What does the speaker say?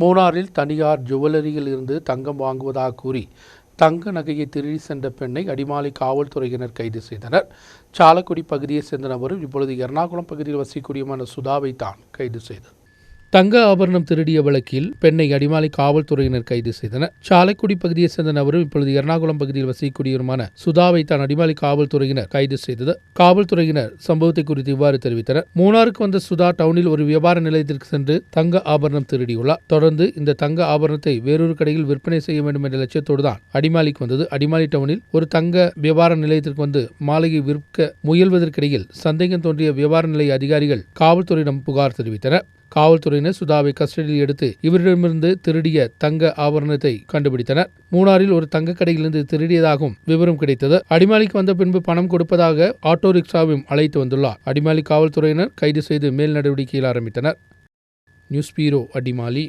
மூணாறில் தனியார் ஜுவல்லரியில் இருந்து தங்கம் வாங்குவதாக கூறி தங்க நகையை திருடி சென்ற பெண்ணை அடிமாலை காவல்துறையினர் கைது செய்தனர். சாலக்குடி பகுதியைச் சேர்ந்த நபரும் இப்பொழுது எர்ணாகுளம் பகுதியில் வசிக்கூடியமான சுதாவை தான் கைது செய்தது. தங்க ஆபரணம் திருடிய வழக்கில் பெண்ணை அடிமாலை காவல்துறையினர் கைது செய்தனர். சாலைக்குடி பகுதியைச் சேர்ந்த நபரும் இப்பொழுது எர்ணாகுளம் பகுதியில் வசிக்கூடியவருமான சுதாவை தான் அடிமாலை காவல்துறையினர் கைது செய்தது. காவல்துறையினர் சம்பவத்தை குறித்து இவ்வாறு தெரிவித்தனர். மூணாருக்கு வந்த சுதா டவுனில் ஒரு வியாபார நிலையத்திற்கு சென்று தங்க ஆபரணம் திருடியுள்ளார். தொடர்ந்து இந்த தங்க ஆபரணத்தை வேறொரு கடையில் விற்பனை செய்ய வேண்டும் என்ற லட்சியத்தோடு தான் அடிமாலிக்கு வந்தது. அடிமாலி டவுனில் ஒரு தங்க வியாபார நிலையத்திற்கு வந்து மாலையை விற்க முயல்வதற்கிடையில் சந்தேகம் தோன்றிய வியாபார நிலைய அதிகாரிகள் காவல்துறையிடம் புகார் தெரிவித்தனர். காவல்துறையினர் சுதாவை கஸ்டடியில் எடுத்து இவரிடமிருந்து திருடிய தங்க ஆபரணத்தை கண்டுபிடித்தனர். மூணாறில் ஒரு தங்க கடையிலிருந்து திருடியதாகவும் விவரம் கிடைத்தது. அடிமாலிக்கு வந்த பின்பு பணம் கொடுப்பதாக ஆட்டோ ரிக்ஷாவையும் அழைத்து வந்துள்ளார். அடிமாலி காவல்துறையினர் கைது செய்து மேல் நடவடிக்கையில் ஆரம்பித்தனர். News bureau Adimali.